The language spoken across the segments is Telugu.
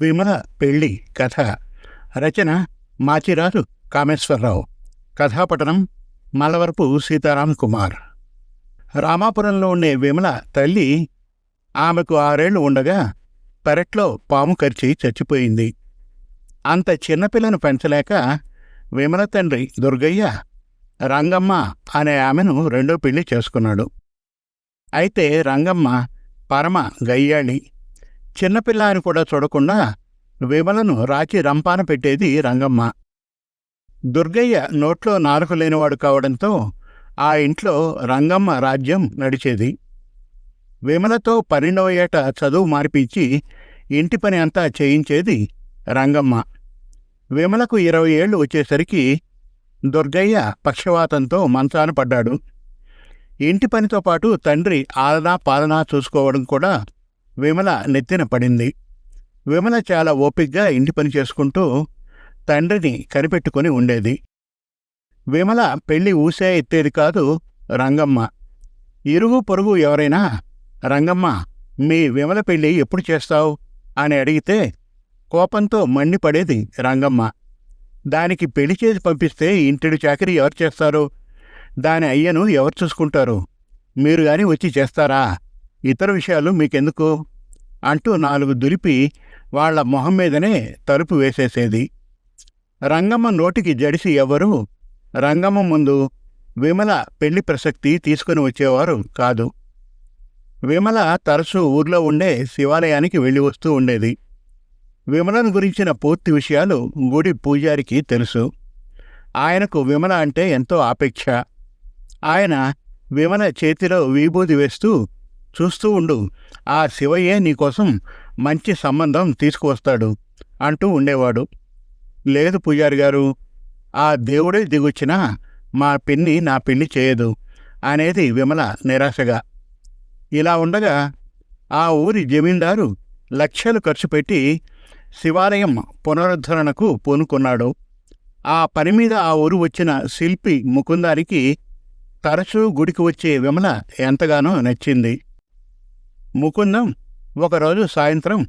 విమల పెళ్ళి కథ. రచన మాచిరాజు కామేశ్వరరావు. కథాపటనం మలవరపు సీతారాం కుమార్. రామాపురంలో ఉండే విమల తల్లి ఆమెకు ఆరేళ్ళు ఉండగా పెరట్లో పాము కరిచి చచ్చిపోయింది. అంత చిన్నపిల్లను పెంచలేక విమల తండ్రి దుర్గయ్య రంగమ్మ అనే ఆమెను రెండో పెళ్ళి చేసుకున్నాడు. అయితే రంగమ్మ పరమ గయ్యాళి చిన్నపిల్ల అని కూడా చూడకుండా విమలను రాచి రంపాన పెట్టేది రంగమ్మ. దుర్గయ్య నోట్లో నాలుక లేనివాడు కావడంతో ఆ ఇంట్లో రంగమ్మ రాజ్యం నడిచేది. విమలతో పన్నెండవ ఏట చదువు మార్పించి ఇంటి పని అంతా చేయించేది రంగమ్మ. విమలకు ఇరవై ఏళ్ళు వచ్చేసరికి దుర్గయ్య పక్షవాతంతో మంచాన పడ్డాడు. ఇంటి పనితో పాటు తండ్రి ఆలనా పాలనా చూసుకోవడం కూడా విమల నెత్తిన పడింది. విమల చాలా ఓపిగ్గా ఇంటి పని చేసుకుంటూ తండ్రిని కనిపెట్టుకుని ఉండేది. విమల పెళ్ళి ఊసే ఎత్తేది కాదు రంగమ్మ. ఇరుగు పొరుగు ఎవరైనా రంగమ్మ మీ విమల పెళ్ళి ఎప్పుడు చేస్తావు? అని అడిగితే కోపంతో మండిపడేది రంగమ్మ. దానికి పెళ్ళి చేసి పంపిస్తే ఇంటిడి చాకరీ ఎవరు చేస్తారు? దాని అయ్యను ఎవరు చూసుకుంటారు? మీరు గాని వచ్చి చేస్తారా? ఇతర విషయాలు మీకెందుకు? అంటూ నాలుగు దులిపి వాళ్ళ మొహం మీదనే తలుపు వేసేసేది. రంగమ్మ నోటికి జడిసి ఎవరు? రంగమ్మ ముందు విమల పెళ్ళి ప్రసక్తి తీసుకుని వచ్చేవారు కాదు. విమల తరచూ ఊర్లో ఉండే శివాలయానికి వెళ్ళి వస్తూ ఉండేది. విమలను గురించిన పూర్తి విషయాలు గుడి పూజారికి తెలుసు. ఆయనకు విమల అంటే ఎంతో ఆపేక్ష. ఆయన విమల చేతిలో విభూది వేస్తూ చూస్తూ ఉండు. ఆ శివయ్యే నీకోసం మంచి సంబంధం తీసుకువస్తాడు అంటూ ఉండేవాడు. లేదు పూజారి గారు ఆ దేవుడే దిగొచ్చినా మా పిన్ని నా పెళ్ళి చేయదు అనేది విమల నిరాశగా. ఇలా ఉండగా ఆ ఊరి జమీందారు లక్షలు ఖర్చు పెట్టి శివాలయం పునరుద్ధరణకు పూనుకున్నాడు. ఆ పని మీద ఆ ఊరు వచ్చిన శిల్పి ముకుందానికి తరచూ గుడికి వచ్చే విమల ఎంతగానో నచ్చింది. ముకుందం ఒకరోజు సాయంత్రం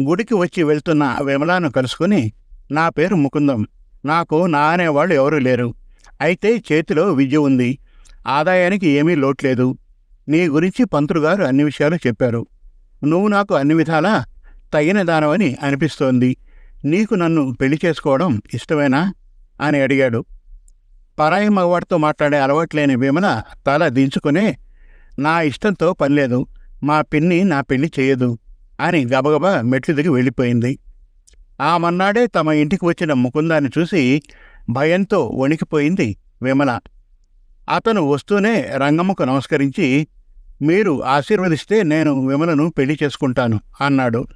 గుడికి వచ్చి వెళ్తున్న విమలాను కలుసుకుని నా పేరు ముకుందం. నాకు నా అనేవాళ్ళు ఎవరూ లేరు. అయితే చేతిలో విద్య ఉంది. ఆదాయానికి ఏమీ లోట్లేదు నీ గురించి పంతులుగారు అన్ని విషయాలు చెప్పారు. నువ్వు నాకు అన్ని విధాలా తగిన దానవని అనిపిస్తోంది. నీకు నన్ను పెళ్ళి చేసుకోవడం ఇష్టమేనా? అని అడిగాడు. పరాయి మగవాడితో మాట్లాడే అలవాట్లేని విమల తల దించుకునే నా ఇష్టంతో పనిలేదు. మా పిన్ని నా పెళ్ళి చేయదు అని గబగబా మెట్లు దిగి వెళ్ళిపోయింది. ఆ మన్నాడే తమ ఇంటికి వచ్చిన ముకుందాన్ని చూసి భయంతో వణికిపోయింది విమల. అతను వస్తూనే రంగమ్మకు నమస్కరించి మీరు ఆశీర్వదిస్తే నేను విమలను పెళ్ళి చేసుకుంటాను అన్నాడు.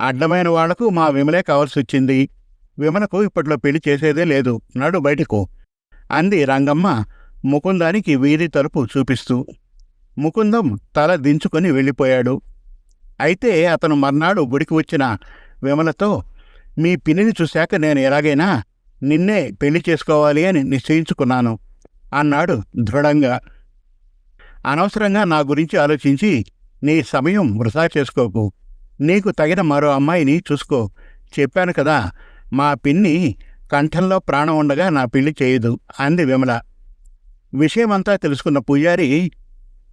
అడ్డమైన వాళ్ళకు మా విమలే కావాల్సి వచ్చింది విమలకు ఇప్పట్లో పెళ్ళి చేసేదే లేదు నడు బయటకు అంది రంగమ్మ ముకుందానికి వీధి తలుపు చూపిస్తూ. ముకుందం తల దించుకొని వెళ్ళిపోయాడు. అయితే అతను మర్నాడు గుడికి వచ్చిన విమలతో మీ పిన్నిని చూశాక నేను ఎలాగైనా నిన్నే పెళ్ళి చేసుకోవాలి అని నిశ్చయించుకున్నాను అన్నాడు దృఢంగా. అనవసరంగా నా గురించి ఆలోచించి నీ సమయం వృధా చేసుకోకు. నీకు తగిన మరో అమ్మాయిని చూసుకో. చెప్పాను కదా మా పిన్ని కంఠంలో ప్రాణం ఉండగా నా పెళ్ళి చేయదు అంది విమల. విషయమంతా తెలుసుకున్న పూజారి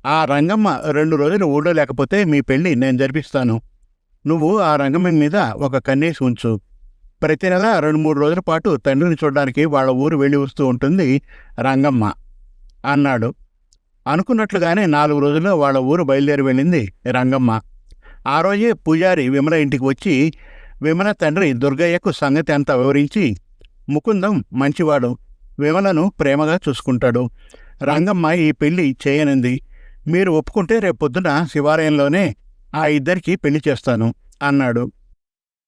ఆ రంగమ్మ రెండు రోజులు ఊళ్ళో లేకపోతే మీ పెళ్ళి నేను జరిపిస్తాను. నువ్వు ఆ రంగమ్మ మీద ఒక కన్నేసి ఉంచు. ప్రతి నెల రెండు మూడు రోజుల పాటు తండ్రిని చూడడానికి వాళ్ళ ఊరు వెళ్ళి వస్తూ ఉంటుంది రంగమ్మ అన్నాడు. అనుకున్నట్లుగానే నాలుగు రోజుల్లో వాళ్ళ ఊరు బయలుదేరి వెళ్ళింది రంగమ్మ. ఆ రోజే పూజారి విమల ఇంటికి వచ్చి విమల తండ్రి దుర్గయ్యకు సంగతి అంతా వివరించి ముకుందం మంచివాడు విమలను ప్రేమగా చూసుకుంటాడు. రంగమ్మ ఈ పెళ్ళి చేయనుంది. మీరు ఒప్పుకుంటే రేపొద్దున శివాలయంలోనే ఆ ఇద్దరికి పెళ్ళి చేస్తాను అన్నాడు.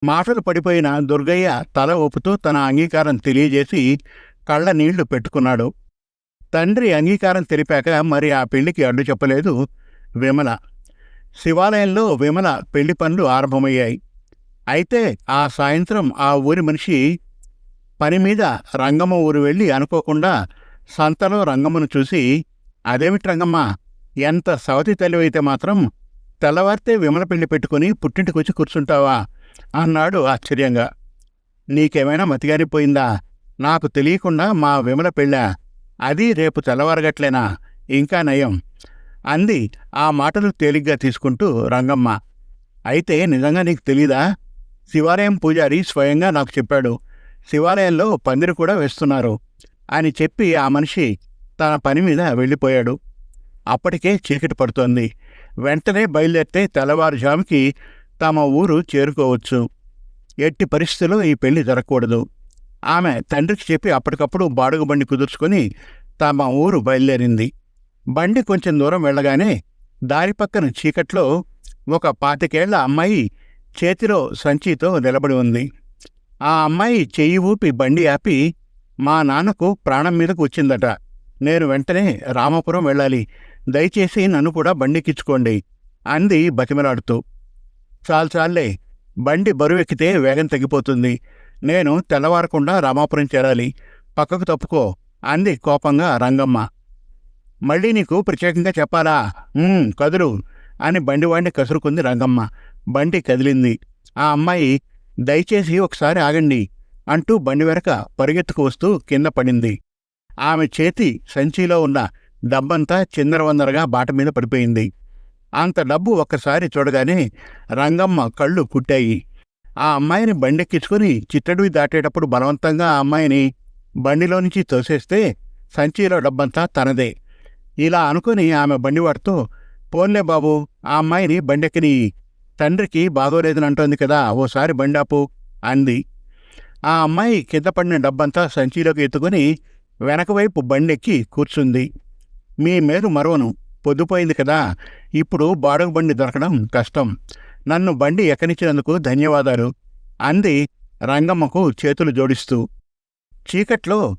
మాటలు పడిపోయిన దుర్గయ్య తల ఊపుతూ తన అంగీకారం తెలియజేసి కళ్ళ నీళ్ళు పెట్టుకున్నాడు. తండ్రి అంగీకారం తెలిపాక మరి ఆ పెళ్ళికి అడ్డు చెప్పలేదు విమల. శివాలయంలో విమల పెళ్ళి పనులు ఆరంభమయ్యాయి. అయితే ఆ సాయంత్రం ఆ ఊరి మనిషి పని మీద రంగమ్మ ఊరు వెళ్ళి అనుకోకుండా సంతలో రంగమ్మను చూసి అదేమిటి రంగమ్మ ఎంత సవతి తెలివైతే మాత్రం తెల్లవారితే విమల పెళ్ళి పెట్టుకుని పుట్టింటికొచ్చి కూర్చుంటావా అన్నాడు ఆశ్చర్యంగా. నీకేమైనా మతిగారిపోయిందా? నాకు తెలియకుండా మా విమల పెళ్ళా? అది రేపు తెల్లవారగట్లేనా? ఇంకా నయం అంది ఆ మాటలు తేలిగ్గా తీసుకుంటూ రంగమ్మ. అయితే నిజంగా నీకు తెలీదా? శివాలయం పూజారి స్వయంగా నాకు చెప్పాడు. శివాలయంలో పందిరి కూడా వేస్తున్నారు అని చెప్పి ఆ మనిషి తన పని మీద వెళ్ళిపోయాడు. అప్పటికే చీకటి పడుతోంది. వెంటనే బయలుదేరితే తెల్లవారుజాముకి తమ ఊరు చేరుకోవచ్చు. ఎట్టి పరిస్థితుల్లో ఈ పెళ్ళి జరగకూడదు. ఆమె తండ్రికి చెప్పి అప్పటికప్పుడు బాడుగ బండి కుదుర్చుకొని తమ ఊరు బయలుదేరింది. బండి కొంచెం దూరం వెళ్ళగానే దారి పక్కన చీకట్లో ఒక పాతికేళ్ళ అమ్మాయి చేతిలో సంచితో నిలబడి ఉంది. ఆ అమ్మాయి చెయ్యి ఊపి బండి ఆపి మా నాన్నకు ప్రాణం మీదకు వచ్చిందట. నేను వెంటనే రామపురం వెళ్ళాలి. దయచేసి నన్ను కూడా బండికిచ్చుకోండి అంది బతిమలాడుతూ. చాలు చాలే బండి బరువెక్కితే వేగం తగ్గిపోతుంది. నేను తెల్లవారకుండా రామాపురం చేరాలి. పక్కకు తప్పుకో అంది కోపంగా రంగమ్మ. మళ్ళీ నీకు ప్రత్యేకంగా చెప్పాలా? కదులు అని బండివాడిని కసురుకుంది రంగమ్మ. బండి కదిలింది. ఆ అమ్మాయి దయచేసి ఒకసారి ఆగండి అంటూ బండి వెనక పరిగెత్తుకు వస్తూ కింద పడింది. ఆమె చేతి సంచిలో ఉన్న డబ్బంతా చిందరవందరగా బాట మీద పడిపోయింది. అంత డబ్బు ఒక్కసారి చూడగానే రంగమ్మ కళ్ళు కుట్టాయి. ఆ అమ్మాయిని బండెక్కించుకుని చిట్టడివి దాటేటప్పుడు బలవంతంగా ఆ అమ్మాయిని బండిలో నుంచి తోసేస్తే సంచిలో డబ్బంతా తనదే. ఇలా అనుకుని ఆమె బండివాడితో పోన్లే బాబు ఆ అమ్మాయిని బండెక్కిని తండ్రికి బాగోలేదని అంటోంది కదా ఓసారి బండాపు అంది. ఆ అమ్మాయి కింద పడిన డబ్బంతా సంచిలోకి ఎత్తుకుని వెనకవైపు బండెక్కి కూర్చుంది. మీ మేరు మరోను. పొద్దుపోయింది కదా. ఇప్పుడు బాడుగు బండి దొరకడం కష్టం. నన్ను బండి ఎక్కనిచ్చినందుకు ధన్యవాదాలు అంది రంగమ్మకు చేతులు జోడిస్తూ. చీకట్లో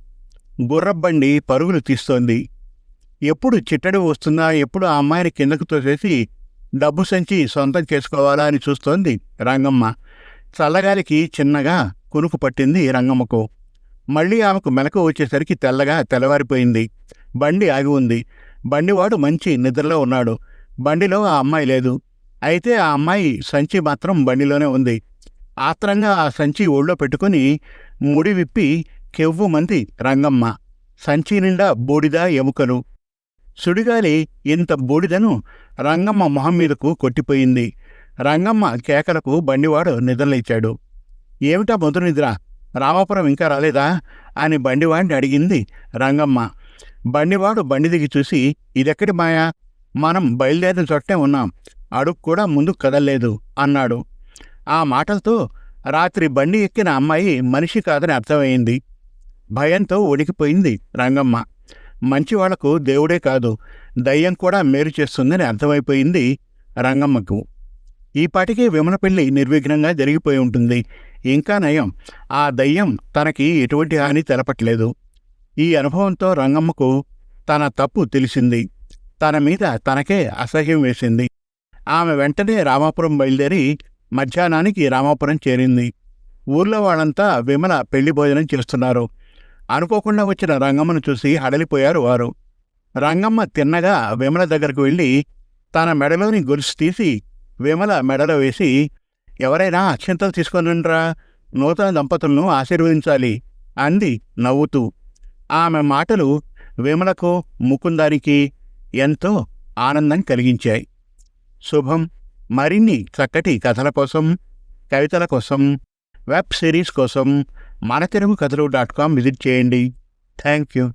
గుర్రబండి పరుగులు తీస్తోంది. ఎప్పుడు చిట్టడి వస్తుందా ఎప్పుడు ఆ అమ్మాయిని కిందకు తోసేసి డబ్బు సంచి సొంతం చేసుకోవాలా అని చూస్తోంది రంగమ్మ. చల్లగాలికి చిన్నగా కునుకు పట్టింది రంగమ్మకు. మళ్ళీ ఆమెకు మెలకు వచ్చేసరికి తెల్లగా తెల్లవారిపోయింది. బండి ఆగి ఉంది. బండివాడు మంచి నిద్రలో ఉన్నాడు. బండిలో ఆ అమ్మాయి లేదు. అయితే ఆ అమ్మాయి సంచి మాత్రం బండిలోనే ఉంది. ఆత్రంగా ఆ సంచి ఒళ్ళో పెట్టుకుని ముడి విప్పి కెవ్వు మంది రంగమ్మ సంచి నిండా బూడిద ఎముకలు. సుడిగాలి ఇంత బూడిదను రంగమ్మ మొహం మీదకు కొట్టిపోయింది. రంగమ్మ కేకలకు బండివాడు నిద్రలేచాడు. ఏమిటా మొదలు నిద్ర? రామాపురం ఇంకా రాలేదా? అని బండివాడిని అడిగింది రంగమ్మ. బండివాడు బండి దిగి చూసి ఇదెక్కడి మాయా? మనం బయలుదేరిన చోటే ఉన్నాం. అడుగు కూడా ముందు కదలలేదు అన్నాడు. ఆ మాటలతో రాత్రి బండి ఎక్కిన అమ్మాయి మనిషి కాదని అర్థమైంది భయంతో ఉడికిపోయింది రంగమ్మ. మంచివాళ్ళకు దేవుడే కాదు దయ్యం కూడా మేలు చేస్తుందని అర్థమైపోయింది రంగమ్మకు. ఈపాటికి విమల పెళ్ళి నిర్విఘ్నంగా జరిగిపోయి ఉంటుంది. ఇంకా నయం. ఆ దయ్యం తనకి ఎటువంటి హాని తెలపట్లేదు. ఈ అనుభవంతో రంగమ్మకు తన తప్పు తెలిసింది. తన మీద తనకే అసహ్యం వేసింది. ఆమె వెంటనే రామాపురం బయలుదేరి మధ్యాహ్నానికి రామాపురం చేరింది. ఊర్లో వాళ్ళంతా విమల పెళ్ళి భోజనం చేస్తున్నారు. అనుకోకుండా వచ్చిన రంగమ్మను చూసి హడలిపోయారు వారు. రంగమ్మ తిన్నగా విమల దగ్గరకు వెళ్ళి తన మెడలోని గొలుసు తీసి విమల మెడలో వేసి ఎవరైనా అక్షంతలు తీసుకొనిరా నూతన దంపతులను ఆశీర్వదించాలి అంది నవ్వుతూ. ఆమె మాటలు విమలకు ముకుందానికి ఎంతో ఆనందం కలిగించాయి. శుభం మరిన్ని చక్కటి కథల కోసం కవితల కోసం వెబ్ సిరీస్ కోసం మన తెలుగు కథలు డాట్ కామ్ విజిట్ చేయండి. Thank you